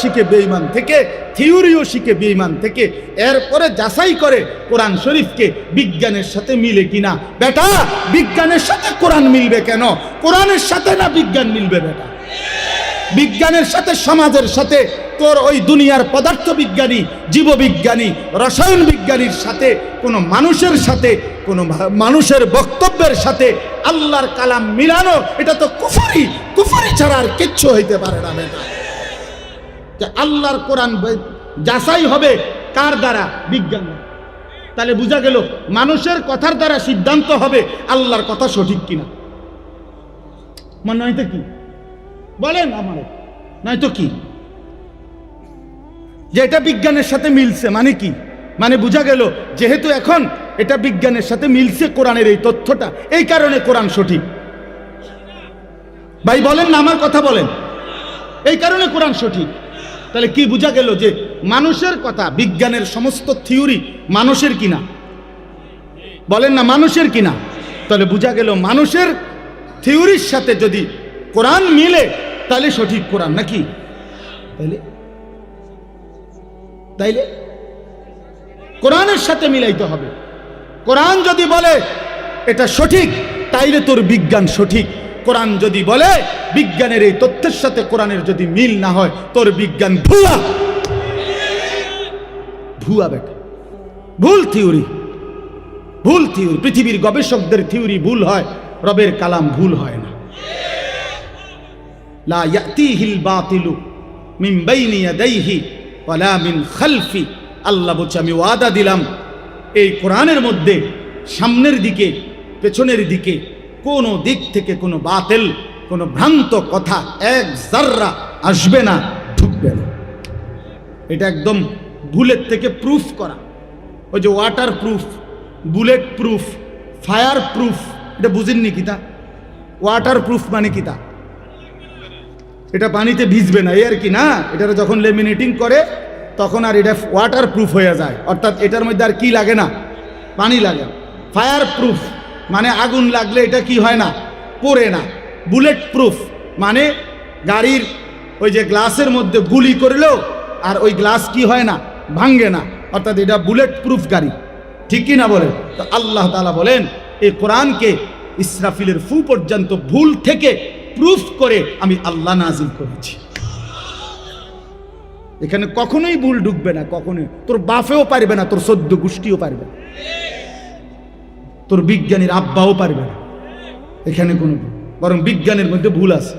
শিখে বেঈমান থেকে, থিওরিও শিখে বেঈমান থেকে, এরপরে যাচাই করে কোরআন শরীফকে বিজ্ঞানের সাথে মিলে কিনা। বেটা, বিজ্ঞানের সাথে কোরআন মিলবে কেন? কোরআনের সাথে না বিজ্ঞান মিলবে বেটা? বিজ্ঞানের সাথে, সমাজের সাথে, তোর ওই দুনিয়ার পদার্থ বিজ্ঞানী জীববিজ্ঞানী রসায়ন বিজ্ঞানীর সাথে, কোনো মানুষের সাথে, কোনো মানুষের বক্তব্যের সাথে আল্লাহর কালাম মিলানো, এটা তো কুফরি। কুফরি ছাড়া আর কিচ্ছু হইতে পারে না বেটা। যে আল্লাহর কোরআন যাচাই হবে কার দ্বারা? বিজ্ঞান তাহলে বোঝা গেল, মানুষের কথার দ্বারা সিদ্ধান্ত হবে আল্লাহর কথা সঠিক কিনা। মনে হয় তো কি? বলেন আমার, নয়তো কি? যে এটা বিজ্ঞানের সাথে মিলছে মানে কি? মানে বোঝা গেল, যেহেতু এখন এটা বিজ্ঞানের সাথে মিলছে কোরআনের এই তথ্যটা, এই কারণে কোরআন সঠিক। ভাই, বলেন না, আমার কথা বলেন। এই কারণে কোরআন সঠিক। তাহলে কি বোঝা গেল যে মানুষের কথা, বিজ্ঞানের সমস্ত থিওরি মানুষের কিনা? বলেন না মানুষের কিনা? তাহলে বোঝা গেল মানুষের থিওরির সাথে যদি কোরআন মিলে, তাহলে সঠিক কোরআন নাকি? তাইলে তাইলে কোরআনের সাথে মিলাইতে হবে। কোরআন যদি বলে এটা সঠিক, তাইলে তোর বিজ্ঞান সঠিক। কোরআন যদি বলে, বিজ্ঞানের এই তথ্যের সাথে কোরআনের যদি মিল না হয়, তোর বিজ্ঞান ভুয়া। ভুয়া বেটা। ভুল থিওরি। ভুল থিওরি। পৃথিবীর গবেষকদের থিওরি ভুল হয়, রবের কালাম ভুল হয় না। লা ইয়াতিহিল বাতিলু মিন বাইনি ইয়াদাইহি ওয়ালা মিন খালফি। আল্লাহ বলছে, আমি ওয়াদা দিলাম, এই কোরআনের মধ্যে সামনের দিকে, পেছনের দিকে কোনো দিক থেকে কোনো বাতিল, কোনো ভ্রান্ত কথা এক জাররা আসবে না, ঢুকবে না। এটা একদম বুলেট থেকে প্রুফ করা। ওই যে waterproof bulletproof fireproof এটা বুঝেননি কিতা ওয়াটার প্রুফ মানে কিতা এটা পানিতে ভিজবে না, এই আর কি না? এটা যখন লেমিনেটিং করে, তখন আর এটা ওয়াটার প্রুফ হয়ে যায়। অর্থাৎ এটার মধ্যে আর কি লাগে না? পানি লাগে। ফায়ার প্রুফ মানে আগুন লাগলে এটা কি হয় না? পড়ে না। বুলেট প্রুফ মানে গাড়ির ওই যে গ্লাসের মধ্যে গুলি করলেও আর ওই গ্লাস কি হয় না? ভাঙ্গে না। অর্থাৎ এটা বুলেট প্রুফ গাড়ি। ঠিক কি না বলেন তো আল্লাহ তালা বলেন, এই কোরআনকে ইসরাফিলের ফু পর্যন্ত ভুল থেকে প্রুফ করে আমি আল্লাহ নাজিল করেছি। এখানে কখনোই ভুল ঢুকবে না, কখনোই। তোর বাফেও পারবে না, তোর সদ্য গোষ্ঠীও পারবে না। তোর বিজ্ঞানীর আব্বাও পারবে না। এখানে কোনো। বরং বিজ্ঞানের মধ্যে ভুল আছে।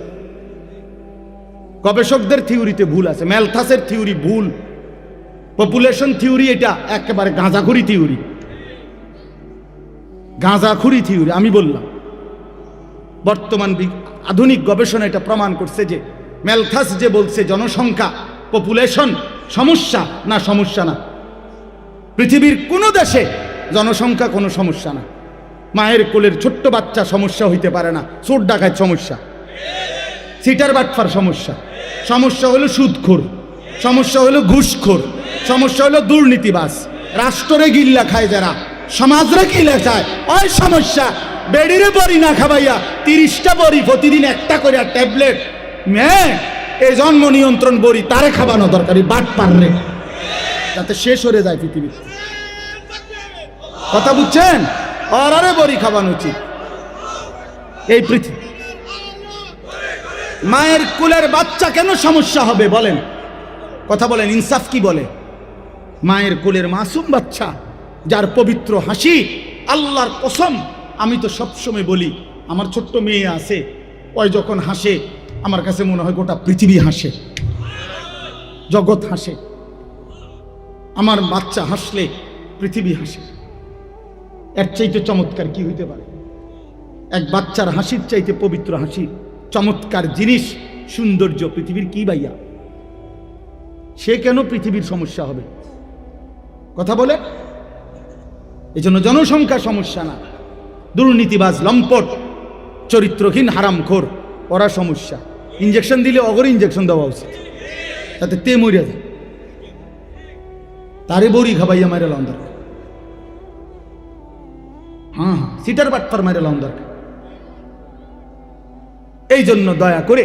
গবেষকদের থিওরিতে ভুল আছে। ম্যালথাসের থিওরি ভুল। পপুলেশন থিওরি এটা একেবারে গাঁজাখুরি থিওরি। গাঁজাখুরি থিওরি, আমি বললাম। বর্তমান আধুনিক গবেষণা এটা প্রমাণ করছে যে ম্যালথাস যে বলছে জনসংখ্যা, পপুলেশন, সমস্যা না সমস্যা না। পৃথিবীর কোনো দেশে জনসংখ্যা কোনো সমস্যা না। মায়ের কোলের ছোট্ট বাচ্চা সমস্যা হইতে পারে না। চোর ডাকায় সমস্যা। সিটার বাটফার সমস্যা। সমস্যা হলো সুদখোর। সমস্যা হলো ঘুষখোর। সমস্যা হলো দুর্নীতিবাস রাষ্ট্রে গিল্লা খায় যারা। সমাজরে গিল্লা খায় ওই সমস্যা। বেডিরে বড়ি না খাবাইয়া তিরিশটা বড়ি প্রতিদিন একটা করে ট্যাবলেট। মেয়ে এই জন্ম নিয়ন্ত্রণ বড়ি তারে খাবানো দরকারি বাট পারলে যাতে শেষ হয়ে যায় পৃথিবী। কথা বুঝছেন? অরারে বড়ি খাওয়ানো উচিত। এই পৃথিবী। মায়ের কুলের বাচ্চা কেন সমস্যা হবে বলেন? কথা বলেন, ইনসাফ কি বলে? মায়ের কুলের মাসুম বাচ্চা, যার পবিত্র হাসি, আল্লাহর কসম, আমি তো সবসময় বলি, আমার ছোট্ট মেয়ে আছে, ওই যখন হাসে, আমার কাছে মনে হয় গোটা পৃথিবী হাসে। জগৎ হাসে। আমার বাচ্চা হাসলে পৃথিবী হাসে। এর চাইতে চমৎকার কি হইতে পারে? এক বাচ্চার হাসির চাইতে পবিত্র হাসি, চমৎকার জিনিস, সৌন্দর্য পৃথিবীর কি বাইয়া সে কেন পৃথিবীর সমস্যা হবে? কথা বলে? এই জন্য জনসংখ্যা সমস্যা না। দুর্নীতিবাজ, লম্পট, চরিত্রহীন, হারামখোর, ওরা সমস্যা। ইঞ্জেকশন দিলে অগর ইঞ্জেকশন দেওয়া উচিত। তাতে তে মরিয়া যায়। তারে বড়ি খাবাইয়া মারে লন দরকার সিটার বাট্টার মারে লন দরকার। এই জন্য দয়া করে